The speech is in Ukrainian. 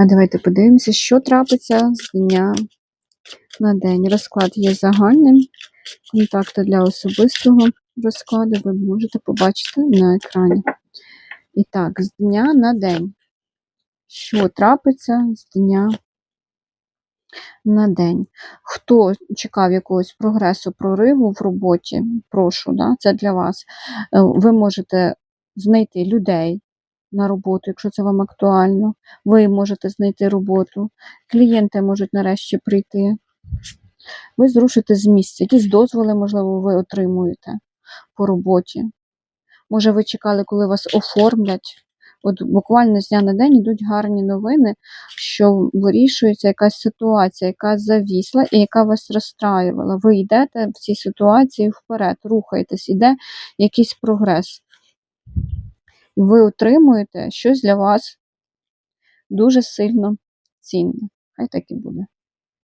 А давайте подивимося, що трапиться з дня на день. Розклад є загальним. Контакти для особистого розкладу ви можете побачити на екрані. І так, з дня на день. Що трапиться з дня на день? Хто чекав якогось прогресу, прориву в роботі, прошу, да, це для вас. Е, Ви можете знайти людей на роботу, якщо це вам актуально. Ви можете знайти роботу, клієнти можуть нарешті прийти. Ви зрушите з місця. Якісь дозволи, можливо, ви отримуєте по роботі. Може, ви чекали, коли вас оформлять. От буквально з дня на день йдуть гарні новини, що вирішується якась ситуація, яка завісла і яка вас розстраювала. Ви йдете в цій ситуації вперед, рухаєтесь, іде якийсь прогрес. І ви отримуєте щось для вас дуже сильно цінне. Хай так і буде.